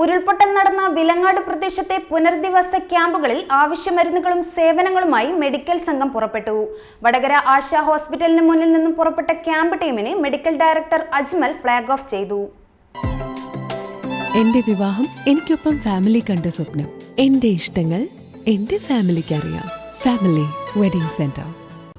ഉരുൾപൊട്ടൽ നടന്ന വിലങ്ങാട് പ്രദേശത്തെ പുനരധിവാസ ക്യാമ്പുകളിൽ ആവശ്യമരുന്നുകളും സേവനങ്ങളുമായി മെഡിക്കൽ സംഘം പുറപ്പെട്ടു. വടകര ആശ ഹോസ്പിറ്റലിന് മുന്നിൽ നിന്നും പുറപ്പെട്ട ക്യാമ്പ് ടീമിനെ medical director Ajmal flag off ചെയ്തു. എന്റെ വിവാഹം എനിക്കൊപ്പം ഫാമിലി കണ്ട സ്വപ്നം. എന്റെ ഇഷ്ടങ്ങൾ എന്റെ ഫാമിലിക്ക് അറിയാം ഫാമിലി വെഡിംഗ് സെന്റർ.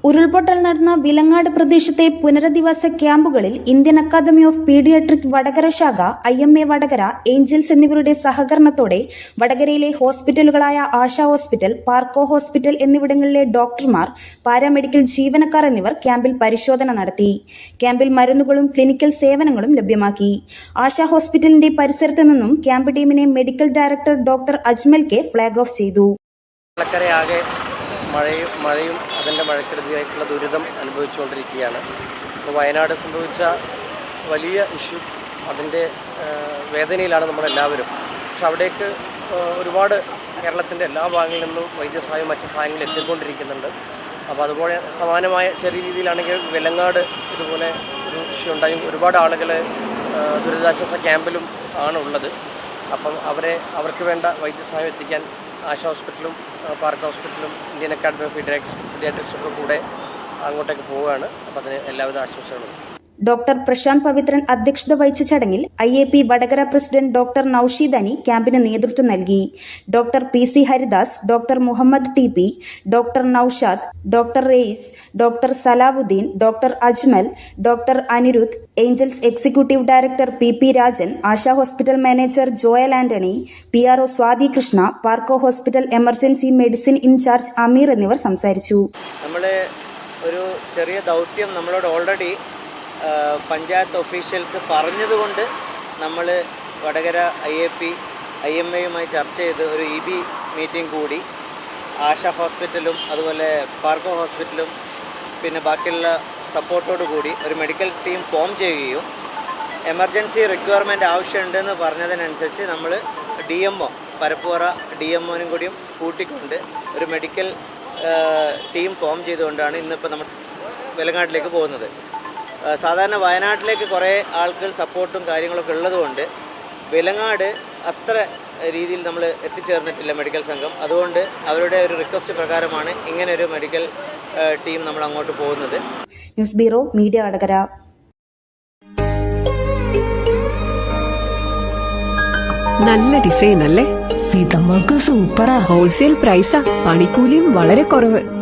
ഉരുൾപൊട്ടൽ നടന്ന വിലങ്ങാട് പ്രദേശത്തെ പുനരധിവാസ ക്യാമ്പുകളിൽ Indian Academy of Pediatric Vadakara ശാഖ I M A Vadakara Angels എന്നിവരുടെ സഹകരണത്തോടെ വടകരയിലെ ഹോസ്പിറ്റലുകളായ ആശ ഹോസ്പിറ്റൽ പാർക്കോ ഹോസ്പിറ്റൽ എന്നിവിടങ്ങളിലെ ഡോക്ടർമാർ പാരാമെഡിക്കൽ ജീവനക്കാർ എന്നിവർ ക്യാമ്പിൽ പരിശോധന നടത്തി. ക്യാമ്പിൽ മരുന്നുകളും ക്ലിനിക്കൽ സേവനങ്ങളും ലഭ്യമാക്കി. ആശ ഹോസ്പിറ്റലിന്റെ പരിസരത്ത് നിന്നും ക്യാമ്പ് ടീമിനെ medical director doctor Ajmal K flag off ചെയ്തു. മഴയും മഴയും അതിന്റെ മഴക്കെടുതിയായിട്ടുള്ള ദുരിതം അനുഭവിച്ചുകൊണ്ടിരിക്കുകയാണ്. ഇപ്പോൾ വയനാട് സംഭവിച്ച വലിയ ഇഷ്യൂ അതിന്റെ വേദനയിലാണ് നമ്മളെല്ലാവരും. പക്ഷെ അവിടേക്ക് ഒരുപാട് കേരളത്തിന്റെ എല്ലാ ഭാഗങ്ങളിൽ നിന്നും വൈദ്യസഹായവും മറ്റ് സഹായങ്ങളും എത്തിക്കൊണ്ടിരിക്കുന്നുണ്ട്. അപ്പോൾ അതുപോലെ സമാനമായ ചെറിയ രീതിയിലാണെങ്കിൽ വെലങ്ങാട് ഇതുപോലെ ഒരു ഇഷ്യൂ ഉണ്ടായി. ഒരുപാട് ആളുകൾ ദുരിതാശ്വാസ ക്യാമ്പിലും ആണുള്ളത്. അപ്പം അവരെ അവർക്ക് വേണ്ട വൈദ്യസഹായം എത്തിക്കാൻ ആശ ഹോസ്പിറ്റലും പാർക്ക് ഹോസ്പിറ്റലും ഇന്ത്യൻ അക്കാഡമി ഓഫ് പീഡിയാട്രിക്സ് പീഡിയാട്രിക്സൊക്കെ കൂടെ അങ്ങോട്ടേക്ക് പോവുകയാണ്. അപ്പോൾ അതിന് എല്ലാവിധ ആശംസകളും. ഡോക്ടർ പ്രശാന്ത് പവിത്രൻ അധ്യക്ഷത വഹിച്ച ചടങ്ങിൽ I A P Vadakara president doctor Noushid Ani ക്യാമ്പിന് നേതൃത്വം നൽകി. Doctor P C Haridas doctor Muhammad T P doctor Noushad doctor Rais doctor Salahuddin doctor Ajmal doctor Anirudh Angels executive director P P Rajan Asha hospital manager Joel Antony P R O Swathi Krishna പാർക്കോ hospital emergency medicine incharge Ameer എന്നിവർ സംസാരിച്ചു. ഒരു ചെറിയ ദൗത്യം നമ്മളോട് already panchayat officials പറഞ്ഞതുകൊണ്ട് നമ്മൾ Vadakara I A P I M എയുമായി ചർച്ച ചെയ്ത് ഒരു ഇ ബി മീറ്റിംഗ് കൂടി. ആശ ഹോസ്പിറ്റലും അതുപോലെ പാർക്കോ ഹോസ്പിറ്റലും പിന്നെ ബാക്കിയുള്ള സപ്പോർട്ടോട് കൂടി ഒരു മെഡിക്കൽ ടീം ഫോം ചെയ്യുകയും എമർജൻസി റിക്വയർമെന്റ് ആവശ്യമുണ്ടെന്ന് പറഞ്ഞതിനനുസരിച്ച് നമ്മൾ ഡി എം ഒ പരപ്പുറ ഡി എം ഒനും കൂടിയും കൂട്ടിക്കൊണ്ട് ഒരു മെഡിക്കൽ ടീം ഫോം ചെയ്തുകൊണ്ടാണ് ഇന്നിപ്പോൾ നമ്മൾ വെലങ്ങാട്ടിലേക്ക് പോകുന്നത്. സാധാരണ വയനാട്ടിലേക്ക് കുറേ ആൾക്കാർ സപ്പോർട്ടും കാര്യങ്ങളൊക്കെ ഉള്ളതുകൊണ്ട് വിലങ്ങാട് അത്ര രീതിയിൽ നമ്മൾ എത്തിച്ചേർന്നിട്ടില്ല മെഡിക്കൽ സംഘം. അതുകൊണ്ട് അവരുടെ ഒരു റിക്വസ്റ്റ് പ്രകാരമാണ് ഇങ്ങനൊരു ഒരു മെഡിക്കൽ ടീം നമ്മൾ അങ്ങോട്ട് പോകുന്നത്. ന്യൂസ് ബ്യൂറോ മീഡിയ അടകര നല്ല ഡിസൈൻ അല്ലേ? ഫിതമ്മൾക്ക് സൂപ്പറാ. ഹോൾസെയിൽ പ്രൈസാ. പണിക്കൂലിയും വളരെ കുറവ്.